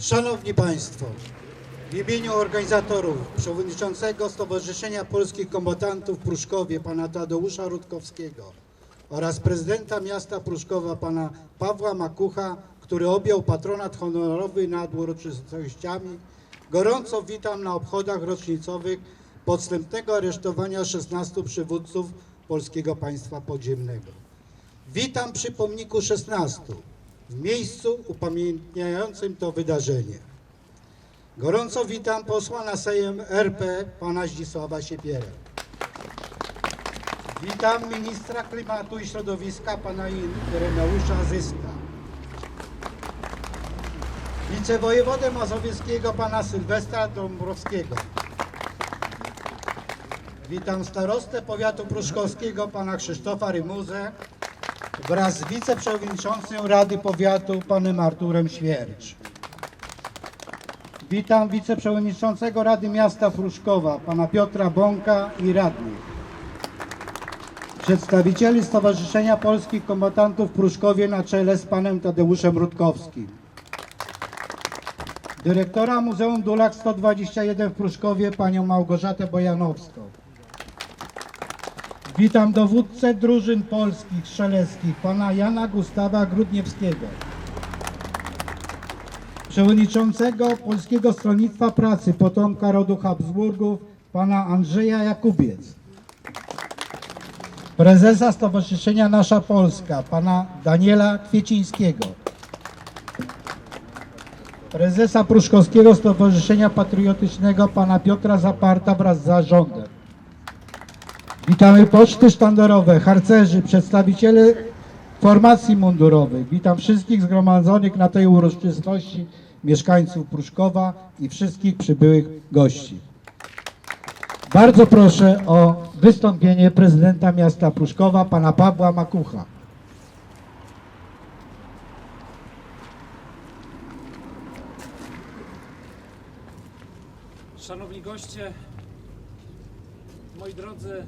Szanowni Państwo, w imieniu organizatorów, przewodniczącego Stowarzyszenia Polskich Kombatantów w Pruszkowie, pana Tadeusza Rutkowskiego oraz prezydenta miasta Pruszkowa, pana Pawła Makucha, który objął patronat honorowy nad uroczystościami, gorąco witam na obchodach rocznicowych podstępnego aresztowania 16 przywódców Polskiego Państwa Podziemnego. Witam przy pomniku 16, w miejscu upamiętniającym to wydarzenie. Gorąco witam posła na Sejm RP, pana Zdzisława Siepierę. Witam ministra klimatu i środowiska, pana Ireneusza Zyska. Wicewojewodę mazowieckiego, pana Sylwestra Dąbrowskiego. Witam starostę powiatu pruszkowskiego, pana Krzysztofa Rymuzę wraz z wiceprzewodniczącym Rady Powiatu, panem Arturem Świercz. Witam wiceprzewodniczącego Rady Miasta Pruszkowa, pana Piotra Bąka i radnych. Przedstawicieli Stowarzyszenia Polskich Kombatantów w Pruszkowie na czele z panem Tadeuszem Rutkowskim. Dyrektora Muzeum Dulak 121 w Pruszkowie, panią Małgorzatę Bojanowską. Witam dowódcę drużyn polskich strzeleckich, pana Jana Gustawa Grudniewskiego. Przewodniczącego Polskiego Stronnictwa Pracy, potomka rodu Habsburgów, pana Andrzeja Jakubiec. Prezesa Stowarzyszenia Nasza Polska, pana Daniela Kwiecińskiego. Prezesa Pruszkowskiego Stowarzyszenia Patriotycznego, pana Piotra Zaparta wraz z zarządem. Witamy poczty sztandarowe, harcerzy, przedstawiciele formacji mundurowych. Witam wszystkich zgromadzonych na tej uroczystości, mieszkańców Pruszkowa i wszystkich przybyłych gości. Bardzo proszę o wystąpienie prezydenta miasta Pruszkowa, pana Pawła Makucha. Szanowni goście, moi drodzy,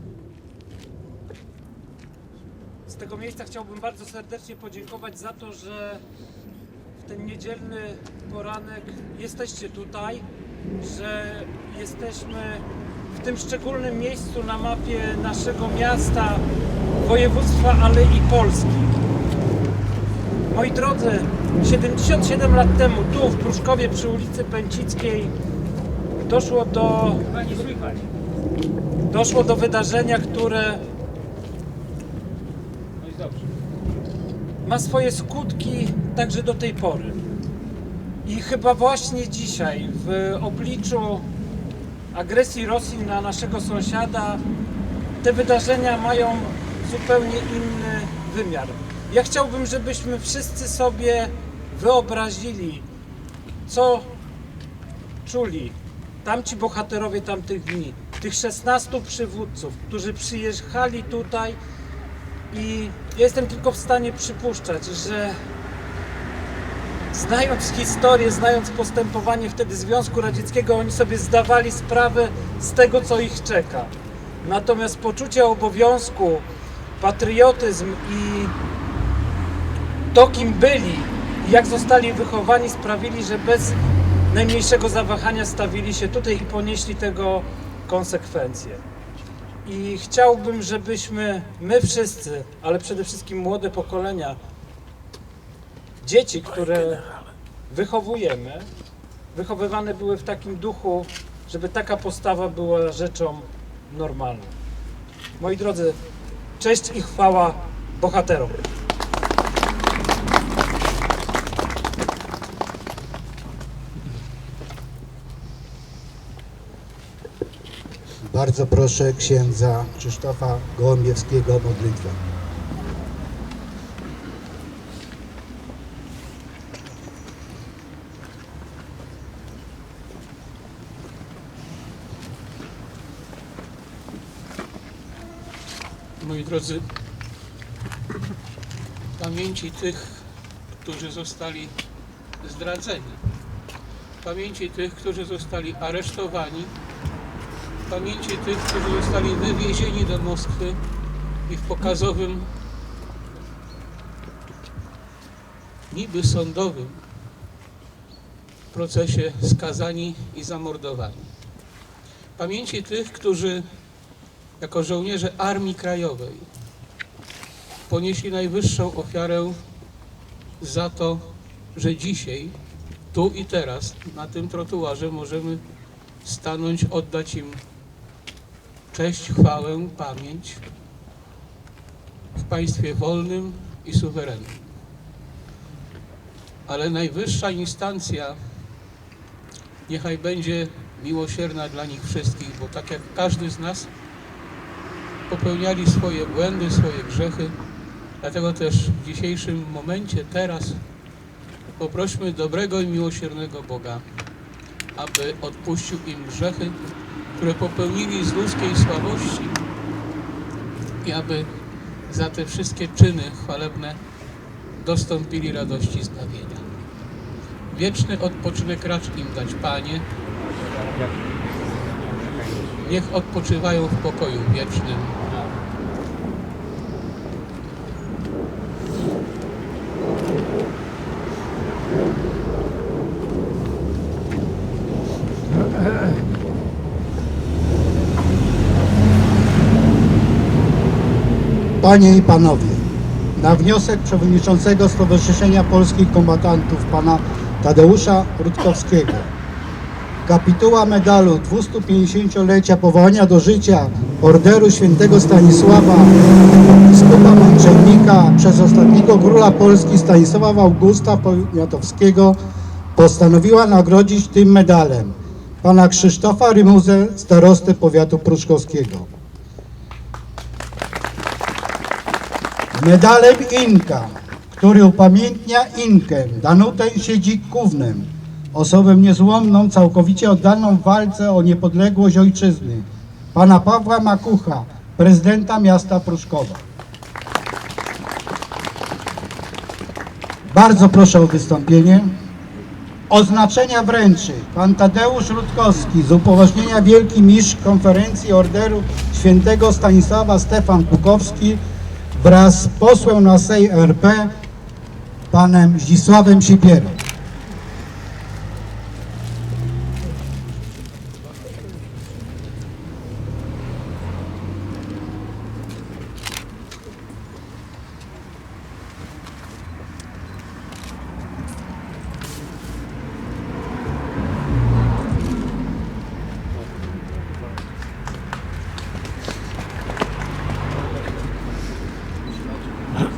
tego miejsca chciałbym bardzo serdecznie podziękować za to, że w ten niedzielny poranek jesteście tutaj, że jesteśmy w tym szczególnym miejscu na mapie naszego miasta, województwa, ale i Polski. Moi drodzy, 77 lat temu tu w Pruszkowie przy ulicy Pęcickiej doszło do doszło do wydarzenia, które ma swoje skutki także do tej pory. I chyba właśnie dzisiaj w obliczu agresji Rosji na naszego sąsiada te wydarzenia mają zupełnie inny wymiar. Ja chciałbym, żebyśmy wszyscy sobie wyobrazili, co czuli tamci bohaterowie tamtych dni, tych 16 przywódców, którzy przyjechali tutaj i jestem tylko w stanie przypuszczać, że znając historię, znając postępowanie wtedy Związku Radzieckiego, oni sobie zdawali sprawę z tego, co ich czeka. Natomiast poczucie obowiązku, patriotyzm i to, kim byli jak zostali wychowani, sprawili, że bez najmniejszego zawahania stawili się tutaj i ponieśli tego konsekwencje. I chciałbym, żebyśmy my wszyscy, ale przede wszystkim młode pokolenia, dzieci, które wychowujemy, wychowywane były w takim duchu, żeby taka postawa była rzeczą normalną. Moi drodzy, cześć i chwała bohaterom. Bardzo proszę księdza Krzysztofa Gołębiewskiego o modlitwę. Moi drodzy, pamięci tych, którzy zostali zdradzeni, pamięci tych, którzy zostali aresztowani, pamięci tych, którzy zostali wywiezieni do Moskwy i w pokazowym, niby sądowym procesie skazani i zamordowani. Pamięci tych, którzy jako żołnierze Armii Krajowej ponieśli najwyższą ofiarę za to, że dzisiaj, tu i teraz, na tym trotuarze możemy stanąć, oddać im cześć, chwałę, pamięć w państwie wolnym i suwerennym. Ale najwyższa instancja niechaj będzie miłosierna dla nich wszystkich, bo tak jak każdy z nas popełniali swoje błędy, swoje grzechy, dlatego też w dzisiejszym momencie, teraz poprośmy dobrego i miłosiernego Boga, aby odpuścił im grzechy, które popełnili z ludzkiej słabości i aby za te wszystkie czyny chwalebne dostąpili radości zbawienia. Wieczny odpoczynek racz im dać, Panie. Niech odpoczywają w pokoju wiecznym. Panie i Panowie, na wniosek Przewodniczącego Stowarzyszenia Polskich Kombatantów Pana Tadeusza Rutkowskiego kapituła medalu 250-lecia powołania do życia Orderu Świętego Stanisława biskupa męczennika przez ostatniego króla Polski Stanisława Augusta Poniatowskiego postanowiła nagrodzić tym medalem pana Krzysztofa Rymuzę, starostę powiatu pruszkowskiego. Medalem Inka, który upamiętnia Inkę Danutę Siedzik-Kównem, osobę niezłomną, całkowicie oddaną walce o niepodległość ojczyzny, pana Pawła Makucha, prezydenta miasta Pruszkowa. Bardzo proszę o wystąpienie. Oznaczenia wręczy pan Tadeusz Rutkowski z upoważnienia Wielki Mistrz Konferencji Orderu Świętego Stanisława Stefan Bukowski wraz z posłem na Sej RP panem Zdzisławem Sipierą.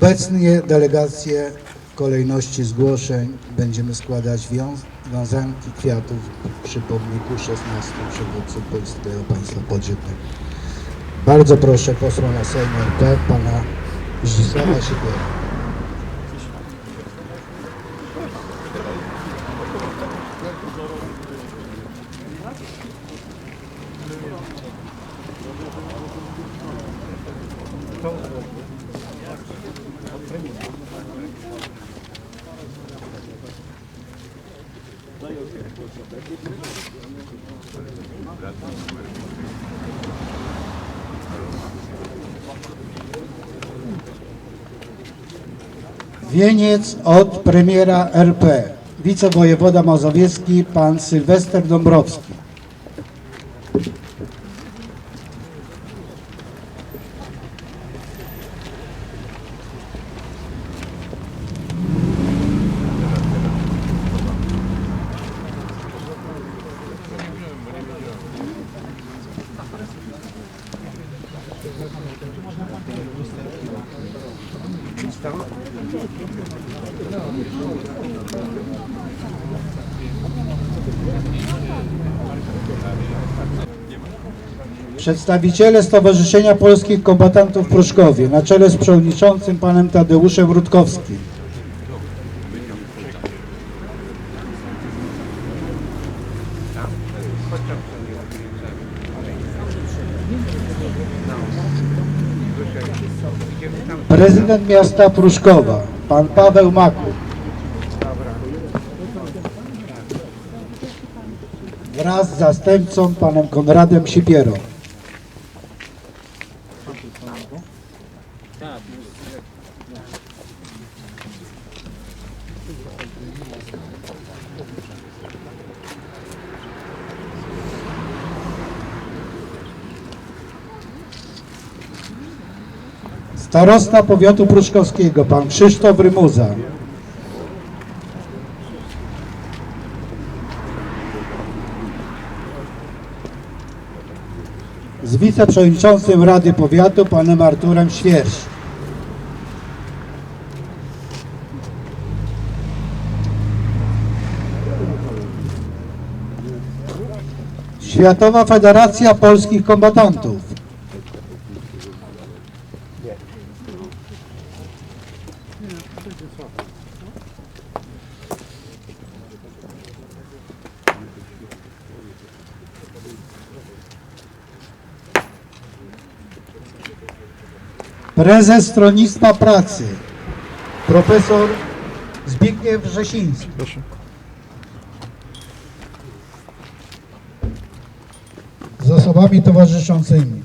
Obecnie delegacje w kolejności zgłoszeń będziemy składać wiąz wiązanki kwiatów przy pomniku 16 przywódców Polskiego Państwa Podziemnego. Bardzo proszę posła na Sejm RP, pana Zdzisława. Wieniec od premiera RP, wicewojewoda mazowiecki, pan Sylwester Dąbrowski. Przedstawiciele Stowarzyszenia Polskich Kombatantów w Pruszkowie na czele z przewodniczącym panem Tadeuszem Rutkowskim. Prezydent miasta Pruszkowa, pan Paweł Maku. Wraz z zastępcą panem Konradem Sipierą. Starosta powiatu pruszkowskiego, pan Krzysztof Rymuza. Z wiceprzewodniczącym Rady Powiatu, panem Arturem Świerś. Światowa Federacja Polskich Kombatantów. Prezes Stronnictwa Pracy, profesor Zbigniew Wrzesiński. Z osobami towarzyszącymi.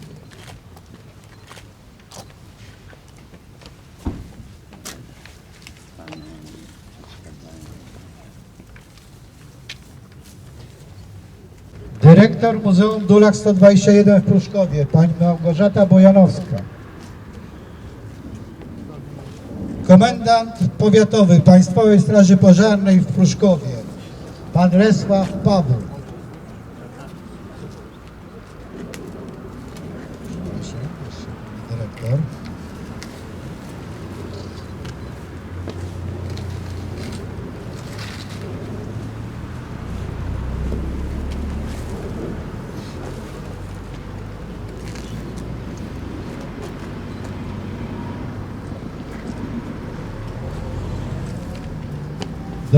Dyrektor Muzeum Dulak 121 w Pruszkowie, pani Małgorzata Bojanowska. Komendant powiatowy Państwowej Straży Pożarnej w Pruszkowie, pan Lesław proszę, Dyrektor.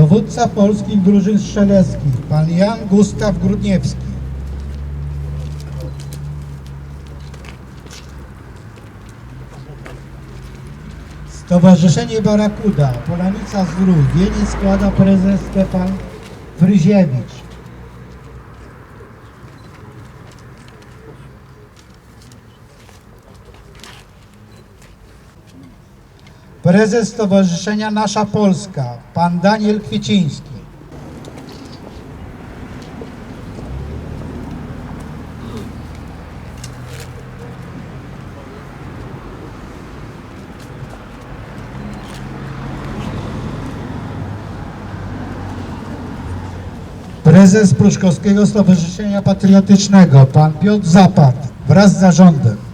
Dowódca polskich drużyn strzeleckich, pan Jan Gustaw Grudniewski. Stowarzyszenie Barakuda, Polanica Zdrój, wieniec składa prezes Stefan Fryziewicz. Prezes Stowarzyszenia Nasza Polska, pan Daniel Kwieciński. Prezes Pruszkowskiego Stowarzyszenia Patriotycznego, pan Piotr Zapad, wraz z zarządem.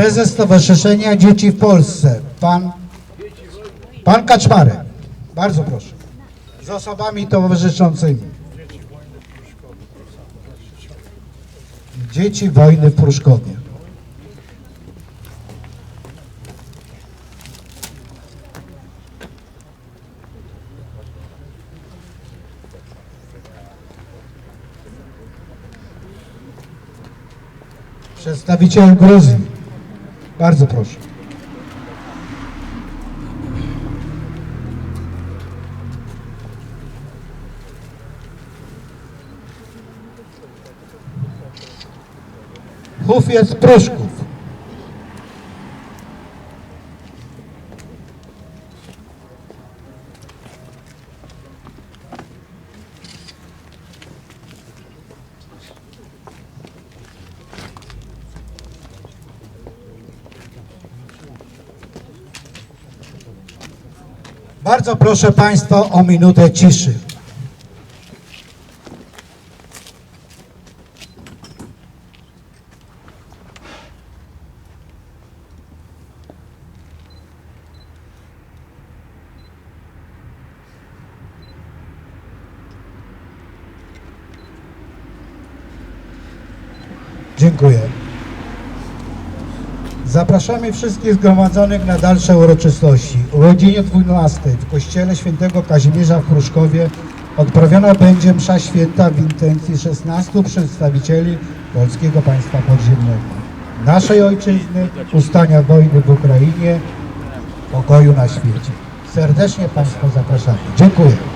Prezes Stowarzyszenia Dzieci w Polsce, pan, pan Kaczmarek. Bardzo proszę. Z osobami towarzyszącymi. Dzieci wojny w Pruszkowie. Przedstawiciel Gruzji. Bardzo proszę. Hufiec Pruszków. Bardzo proszę Państwa o minutę ciszy. Dziękuję. Zapraszamy wszystkich zgromadzonych na dalsze uroczystości. O godzinie 12 w kościele świętego Kazimierza w Pruszkowie odprawiona będzie msza święta w intencji 16 przedstawicieli Polskiego Państwa Podziemnego, naszej ojczyzny, ustania wojny w Ukrainie, pokoju na świecie. Serdecznie Państwa zapraszamy. Dziękuję.